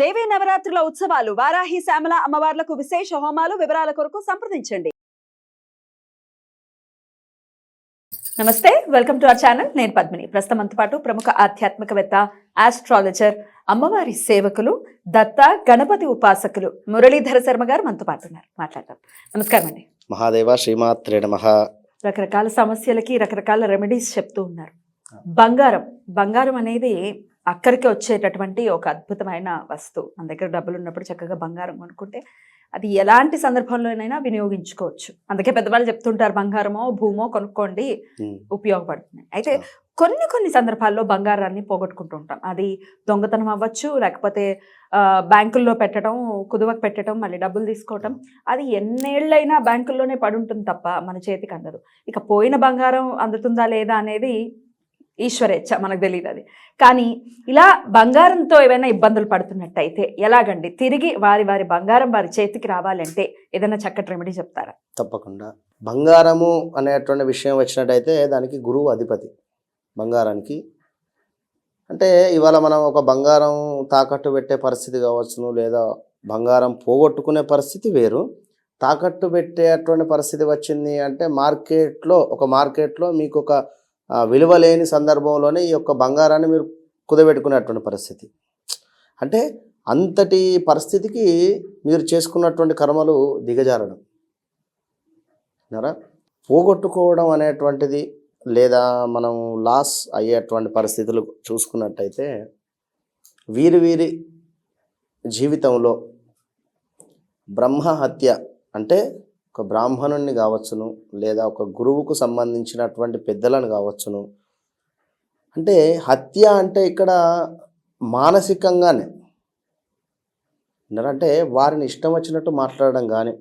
దేవీ నవరాత్రుల ఉత్సవాలు వారాహి శ్యామల అమ్మవార్లకు విశేష హోమాలు వివరాల కొరకు సంప్రదించండి. నమస్తే వెల్కమ్ టు అవర్ ఛానల్. నేను పద్మిని. ప్రస్తుతం మనతో పాటు ప్రముఖ ఆధ్యాత్మికవేత్త ఆస్ట్రాలజర్ అమ్మవారి సేవకులు దత్త గణపతి ఉపాసకులు మురళీధర శర్మ గారు మనతో పాటు ఉన్నారు. మాట్లాడతాం నమస్కారం అండి. మహాదేవ శ్రీమాత్రే నమ. రకరకాల సమస్యలకి రకరకాల రెమెడీస్ చెప్తూ ఉన్నారు. బంగారం. బంగారం అనేది అక్కడికి వచ్చేటటువంటి ఒక అద్భుతమైన వస్తువు. మన దగ్గర డబ్బులు ఉన్నప్పుడు చక్కగా బంగారం కొనుక్కుంటే అది ఎలాంటి సందర్భంలోనైనా వినియోగించుకోవచ్చు. అందుకే పెద్దవాళ్ళు చెప్తుంటారు బంగారమో భూమో కొనుక్కోండి ఉపయోగపడుతుంది. అయితే కొన్ని కొన్ని సందర్భాల్లో బంగారాన్ని పోగొట్టుకుంటూ ఉంటాం. అది దొంగతనం అవ్వచ్చు లేకపోతే బ్యాంకుల్లో పెట్టడం కుదువకు పెట్టడం మళ్ళీ డబ్బులు తీసుకోవటం. అది ఎన్నేళ్ళైనా బ్యాంకుల్లోనే పడి ఉంటుంది తప్ప మన చేతికి అందదు. ఇక పోయిన బంగారం అందుతుందా లేదా అనేది ఈశ్వరేచ్ఛ మనకు తెలియదు అది. కానీ ఇలా బంగారంతో ఏవైనా ఇబ్బందులు పడుతున్నట్టయితే ఎలాగండి? తిరిగి వారి వారి బంగారం వారి చేతికి రావాలంటే ఏదైనా చక్కటి రెమెడీ చెప్తారా? తప్పకుండా. బంగారము అనేటువంటి విషయం వచ్చినట్టయితే దానికి గురువు అధిపతి బంగారానికి. అంటే ఇవాళ మనం ఒక బంగారం తాకట్టు పెట్టే పరిస్థితి కావచ్చును లేదా బంగారం పోగొట్టుకునే పరిస్థితి వేరు. తాకట్టు పెట్టేటువంటి పరిస్థితి వచ్చింది అంటే మార్కెట్లో ఒక మార్కెట్లో మీకు ఒక విలువ లేని సందర్భంలోనే ఈ యొక్క బంగారాన్ని మీరు కుదబెట్టుకునేటువంటి పరిస్థితి. అంటే అంతటి పరిస్థితికి మీరు చేసుకున్నటువంటి కర్మలు దిగజారడం. పోగొట్టుకోవడం అనేటువంటిది లేదా మనం లాస్ అయ్యేటువంటి పరిస్థితులు చూసుకున్నట్టయితే వీరి వీరి జీవితంలో బ్రహ్మ హత్య అంటే ఒక బ్రాహ్మణుణ్ణి కావచ్చును లేదా ఒక గురువుకు సంబంధించినటువంటి పెద్దలను కావచ్చును. అంటే హత్య అంటే ఇక్కడ మానసికంగానే. అంటే వారిని ఇష్టం వచ్చినట్టు మాట్లాడడం కానీ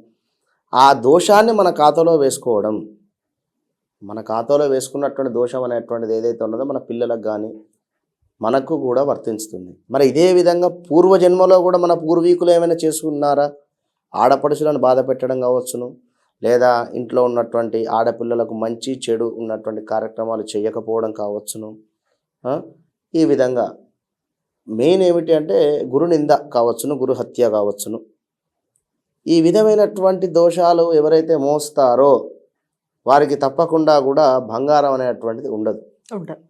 ఆ దోషాన్ని మన ఖాతాలో వేసుకోవడం మన ఖాతాలో వేసుకున్నటువంటి దోషం అనేటువంటిది ఏదైతే ఉన్నదో మన పిల్లలకు కానీ మనకు కూడా వర్తిస్తుంది. మరి ఇదే విధంగా పూర్వజన్మలో కూడా మన పూర్వీకులు ఏమైనా చేసుకున్నారా? ఆడపడుచులను బాధ పెట్టడం కావచ్చును. లేదా ఇంట్లో ఉన్నటువంటి ఆడపిల్లలకు మంచి చెడు ఉన్నటువంటి కార్యక్రమాలు చేయకపోవడం కావచ్చును? ఈ విధంగా మెయిన్ ఏమిటి అంటే గురు నింద కావచ్చును గురు హత్య కావచ్చును. ఈ విధమైనటువంటి దోషాలు ఎవరైతే మోస్తారో వారికి తప్పకుండా కూడా బంగారం అనేటువంటిది ఉండదు. ఉండదు.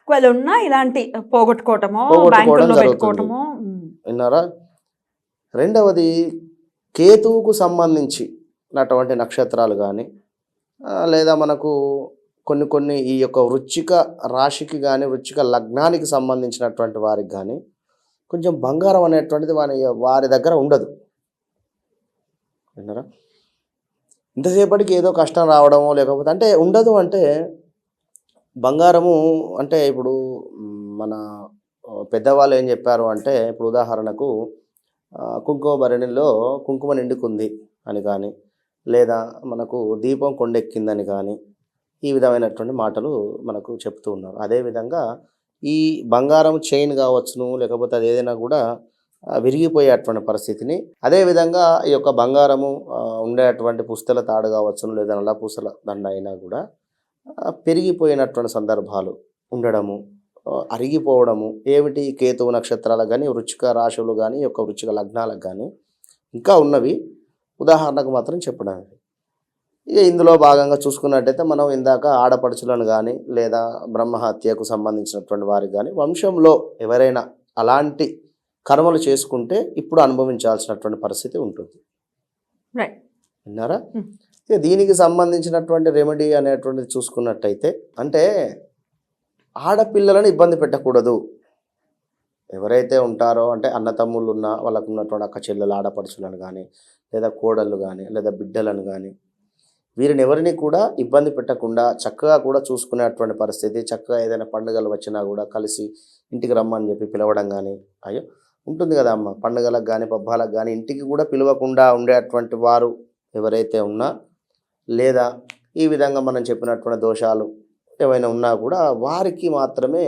ఒకవేళ ఉన్నా ఇలాంటి పోగొట్టుకోవటమో విన్నారా? రెండవది కేతువుకు సంబంధించి ఉన్నటువంటి నక్షత్రాలు కానీ లేదా మనకు కొన్ని కొన్ని ఈ యొక్క వృచ్చిక రాశికి కానీ వృచ్చిక లగ్నానికి సంబంధించినటువంటి వారికి కానీ కొంచెం బంగారం అనేటువంటిది వారి వారి దగ్గర ఉండదు. విన్నారా? ఇంతసేపటికి ఏదో కష్టం రావడమో లేకపోతే అంటే ఉండదు అంటే బంగారము అంటే ఇప్పుడు మన పెద్దవాళ్ళు ఏం చెప్పారు అంటే ఇప్పుడు ఉదాహరణకు కుంకుమ భరణిలో కుంకుమ నిండుకుంది అని కానీ లేదా మనకు దీపం కొండెక్కిందని కానీ ఈ విధమైనటువంటి మాటలు మనకు చెప్తూ ఉన్నారు. అదేవిధంగా ఈ బంగారం చైన్ కావచ్చును లేకపోతే అది ఏదైనా కూడా విరిగిపోయేటువంటి పరిస్థితిని అదేవిధంగా ఈ యొక్క బంగారము ఉండేటువంటి పుస్తల తాడు కావచ్చును లేదా నల్ల పూసల దండ అయినా కూడా పెరిగిపోయినటువంటి సందర్భాలు ఉండడము అరిగిపోవడము ఏమిటి కేతువు నక్షత్రాలకు కానీ వృచ్చిక రాశులు కానీ యొక్క వృచ్చిక లగ్నాలకు కానీ ఇంకా ఉన్నవి ఉదాహరణకు మాత్రం చెప్పడానికి ఇక ఇందులో భాగంగా చూసుకున్నట్టయితే మనం ఇందాక ఆడపడుచులను కానీ లేదా బ్రహ్మహత్యకు సంబంధించినటువంటి వారికి కానీ వంశంలో ఎవరైనా అలాంటి కర్మలు చేసుకుంటే ఇప్పుడు అనుభవించాల్సినటువంటి పరిస్థితి ఉంటుంది. విన్నారా Hmm. ఇక దీనికి సంబంధించినటువంటి రెమెడీ అనేటువంటిది చూసుకున్నట్టయితే అంటే ఆడపిల్లలను ఇబ్బంది పెట్టకూడదు. ఎవరైతే ఉంటారో అంటే అన్నతమ్ముళ్ళు ఉన్న వాళ్ళకు ఉన్నటువంటి అక్క చెల్లెలు ఆడపడుచులను కానీ లేదా కోడళ్ళు కానీ లేదా బిడ్డలను కానీ వీరిని ఎవరిని కూడా ఇబ్బంది పెట్టకుండా చక్కగా కూడా చూసుకునేటువంటి పరిస్థితి చక్కగా ఏదైనా పండుగలు వచ్చినా కూడా కలిసి ఇంటికి రమ్మని చెప్పి పిలవడం కానీ అయ్యో! ఉంటుంది కదా అమ్మ. పండుగలకు కానీ పబ్బాలకు కానీ ఇంటికి కూడా పిలవకుండా ఉండేటువంటి వారు ఎవరైతే ఉన్నా లేదా ఈ విధంగా మనం చెప్పినటువంటి దోషాలు ఏమైనా ఉన్నా కూడా వారికి మాత్రమే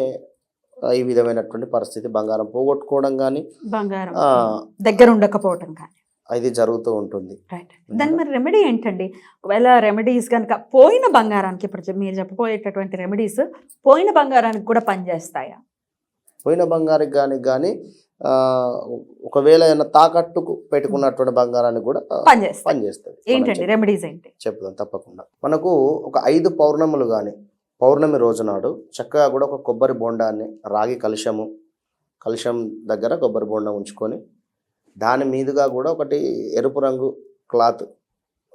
ఈ విధమైనటువంటి పరిస్థితి బంగారం పోగొట్టుకోవడం కానీ బంగారం. దగ్గర ఉండకపోవటం కానీ ఇది జరుగుతూ ఉంటుంది. రైట్ దాని మరి రెమెడీ ఏంటండి? ఒకవేళ రెమెడీస్ కనుక పోయిన బంగారానికి ఇప్పుడు మీరు చెప్పబోయేటటువంటి రెమెడీస్ పోయిన బంగారానికి కూడా పనిచేస్తాయా? పోయిన బంగారికి కానీ కానీ ఒకవేళ ఏమైనా తాకట్టుకు పెట్టుకున్నటువంటి బంగారాన్ని కూడా పనిచేస్తుంది ఏంటండి రెమెడీస్ ఏంటి? చెప్తాం తప్పకుండా. మనకు ఒక ఐదు పౌర్ణములు కానీ పౌర్ణమి రోజు నాడు చక్కగా కూడా ఒక కొబ్బరి బొండాన్ని రాగి కలుషము కలుషం దగ్గర కొబ్బరి బొండం ఉంచుకొని దాని మీదుగా కూడా ఒకటి ఎరుపు రంగు క్లాత్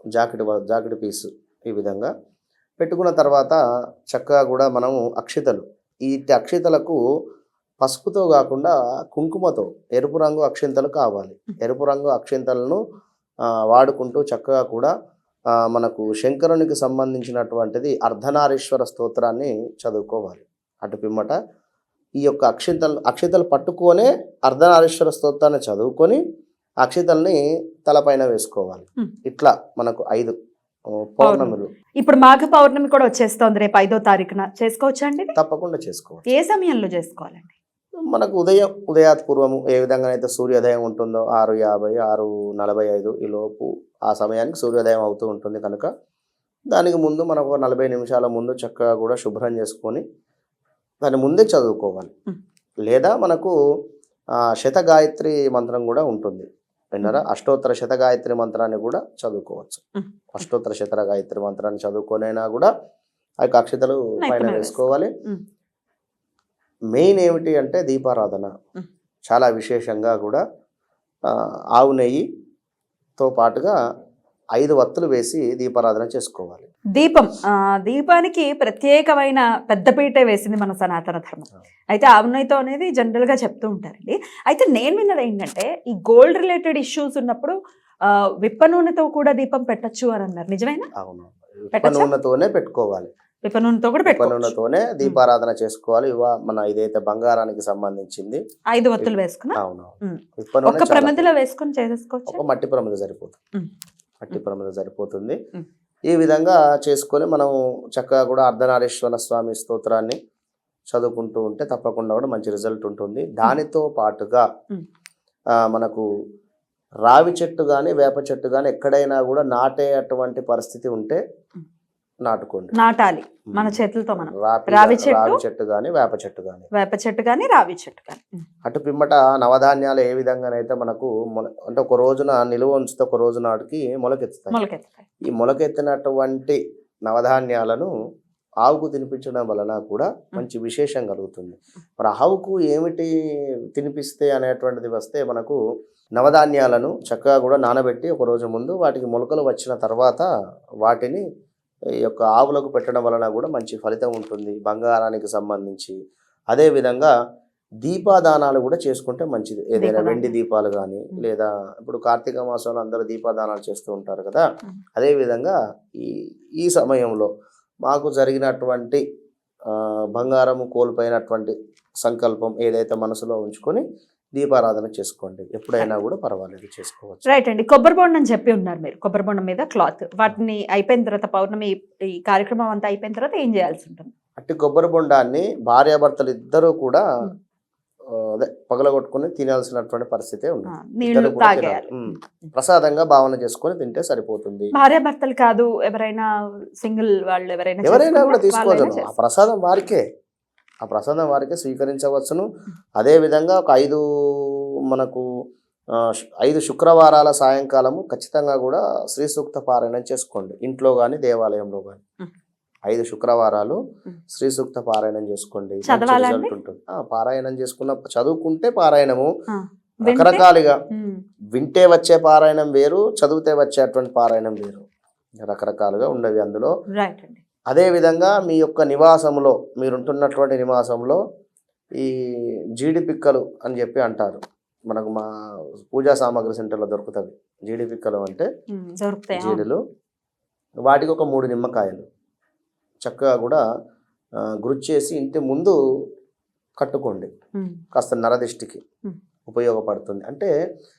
జాకెట్ జాకెట్ పీస్ ఈ విధంగా పెట్టుకున్న తర్వాత చక్కగా కూడా మనము అక్షితలు. ఈ అక్షితలకు పసుపుతో కాకుండా కుంకుమతో ఎరుపు రంగు అక్షింతలు కావాలి. ఎరుపు రంగు అక్షింతలను వాడుకుంటూ చక్కగా కూడా మనకు శంకరునికి సంబంధించినటువంటిది అర్ధనారీశ్వర స్తోత్రాన్ని చదువుకోవాలి. అటు పిమ్మట ఈ యొక్క అక్షింతలు అక్షితలు పట్టుకొనే అర్ధనారీశ్వర స్తోత్రాన్ని చదువుకొని అక్షితల్ని తలపైన వేసుకోవాలి. ఇట్లా మనకు ఐదు పౌర్ణములు. ఇప్పుడు మాఘ పౌర్ణమి కూడా వచ్చేస్తోంది రేపు ఐదో తారీఖున. చేసుకోవచ్చా అండి ఇది? తప్పకుండా చేసుకోవాలి ఏ సమయంలో చేసుకోవాలండి? మనకు ఉదయం ఉదయాత్ పూర్వము ఏ విధంగా అయితే సూర్యోదయం ఉంటుందో ఆరు యాభై ఆరు నలభై ఐదు ఈ లోపు ఆ సమయానికి సూర్యోదయం అవుతూ ఉంటుంది కనుక దానికి ముందు మనకు ఒక నలభై నిమిషాల ముందు చక్కగా కూడా శుభ్రం చేసుకొని దాని ముందే చదువుకోవాలి. లేదా మనకు ఆ, శత గాయత్రి మంత్రం కూడా ఉంటుంది. విన్నారా? అష్టోత్తర శత గాయత్రి మంత్రాన్ని కూడా చదువుకోవచ్చు. అష్టోత్తర శత గాయత్రి మంత్రాన్ని చదువుకొనైనా కూడా ఆ యొక్క అక్షతలు నైపుణ్యం పైన వేసుకోవాలి. మెయిన్ ఏమిటి అంటే దీపారాధన. చాలా విశేషంగా కూడా ఆవు నెయ్యితో పాటుగా ఐదు వత్తులు వేసి దీపారాధన చేసుకోవాలి. దీపం దీపానికి ప్రత్యేకమైన పెద్దపీట వేసింది మన సనాతన ధర్మం. అయితే ఆవునైతో అనేది జనరల్గా చెప్తూ ఉంటారండి. అయితే నేను విన్నది ఏంటంటే ఈ గోల్డ్ రిలేటెడ్ ఇష్యూస్ ఉన్నప్పుడు విప్ప నూనెతో కూడా దీపం పెట్టొచ్చు అని అన్నారు. నిజమేనా? అవును. పెట్టచ్చా? నూనెతోనే పెట్టుకోవాలి. విప్ప నూనెతో కూడా దీపారాధన చేసుకోవాలి. ఇవ మన ఇదైతే బంగారానికి సంబంధించింది. ఐదు ఒత్తులు వేసుకున్నా? అవును ప్రమిదిలో వేసుకొని చేసేసుకోవచ్చు ఒక మట్టి ప్రమిద సరిపోతుంది. మట్టి ప్రమిద సరిపోతుంది. ఈ విధంగా చేసుకొని మనం చక్కగా కూడా అర్ధనారీశ్వర స్వామి స్తోత్రాన్ని చదువుకుంటూ ఉంటే తప్పకుండా కూడా మంచి రిజల్ట్ ఉంటుంది. దానితో పాటుగా మనకు రావి చెట్టు కానీ వేప చెట్టు కానీ ఎక్కడైనా కూడా నాటేటువంటి పరిస్థితి ఉంటే. నాటుకోండి. నాటాలి. మన చేతులతో మనం. రావి చెట్టు? చెట్టు కానీ వేప చెట్టు కానీ వేప చెట్టు కానీ రావి చెట్టు కానీ అటు పిమ్మట నవధాన్యాలు ఏ విధంగానైతే మనకు అంటే ఒక రోజున నిలువ ఉంచితే ఒక రోజు నాటికి మొలకెత్తుతాయి. మొలకెత్తాయి ఈ మొలకెత్తినటువంటి నవధాన్యాలను ఆవుకు తినిపించడం వలన కూడా మంచి విశేషం కలుగుతుంది. మరి ఆవుకు ఏమిటి తినిపిస్తే అనేటువంటిది వస్తే మనకు నవధాన్యాలను చక్కగా కూడా నానబెట్టి ఒక రోజు ముందు వాటికి మొలకలు వచ్చిన తర్వాత వాటిని ఈ యొక్క ఆవులకు పెట్టడం వలన కూడా మంచి ఫలితం ఉంటుంది బంగారానికి సంబంధించి అదేవిధంగా దీపాదానాలు కూడా చేసుకుంటే మంచిది ఏదైనా. వెండి దీపాలు కానీ. లేదా ఇప్పుడు కార్తీక మాసంలో అందరూ దీపాదానాలు చేస్తూ ఉంటారు కదా. అదేవిధంగా ఈ ఈ సమయంలో మాకు జరిగినటువంటి బంగారము కోల్పోయినటువంటి సంకల్పం ఏదైతే మనసులో ఉంచుకొని దీపారాధన చేసుకోండి. ఎప్పుడైనా కూడా పర్వాలేదు చేసుకోవచ్చు. రైట్ అండి. కొబ్బరి బొండం అని చెప్పి ఉన్నారు మీరు. కొబ్బరి బొండం మీద క్లాత్. వాటిని అయిపోయిన తర్వాత పౌర్ణమి ఈ కార్యక్రమం అంతా అయిపోయిన తర్వాత ఏం చేయాల్సి ఉంటుంది? అట్టి కొబ్బరి బొండాన్ని భార్యాభర్తలు ఇద్దరూ కూడా. ఆ, అదే పగలగొట్టుకుని తినాల్సినటువంటి పరిస్థితే ఉంది. మ్. ప్రసాదంగా భావన చేసుకొని తింటే సరిపోతుంది. భార్య భర్తలు కాదు ఎవరైనా సింగిల్ వాళ్ళు ఎవరైనా ఎవరైనా కూడా తీసుకోవచ్చు. ఆ. ప్రసాదం వారికే. ఆ ప్రసాదం వారికే స్వీకరించవచ్చును. అదే విధంగా ఒక ఐదు మనకు ఐదు శుక్రవారాల సాయంకాలము ఖచ్చితంగా కూడా శ్రీ సూక్త పారాయణం చేసుకోండి. ఇంట్లో కానీ దేవాలయంలో కానీ. ఐదు శుక్రవారాలు. శ్రీ సూక్త పారాయణం చేసుకోండి? ఉంటుంది. పారాయణం చేసుకున్న చదువుకుంటే పారాయణము? రకరకాలుగా వింటే వచ్చే పారాయణం వేరు చదివితే వచ్చేటువంటి పారాయణం వేరు. రకరకాలుగా ఉండవి అందులో. రైట్ అండి. అదేవిధంగా మీ యొక్క నివాసంలో మీరుంటున్నటువంటి నివాసంలో ఈ జీడి పిక్కలు అని చెప్పి అంటారు. మనకు మా పూజా సామాగ్రి సెంటర్లో దొరుకుతుంది జీడి పిక్కలు అంటే. జీడులు. వాటికి ఒక మూడు నిమ్మకాయలు. చక్కగా కూడా గురుచేసి ఇంటి ముందు కట్టుకోండి. కాస్త నరదిష్టికి. ఉపయోగపడుతుంది. అంటే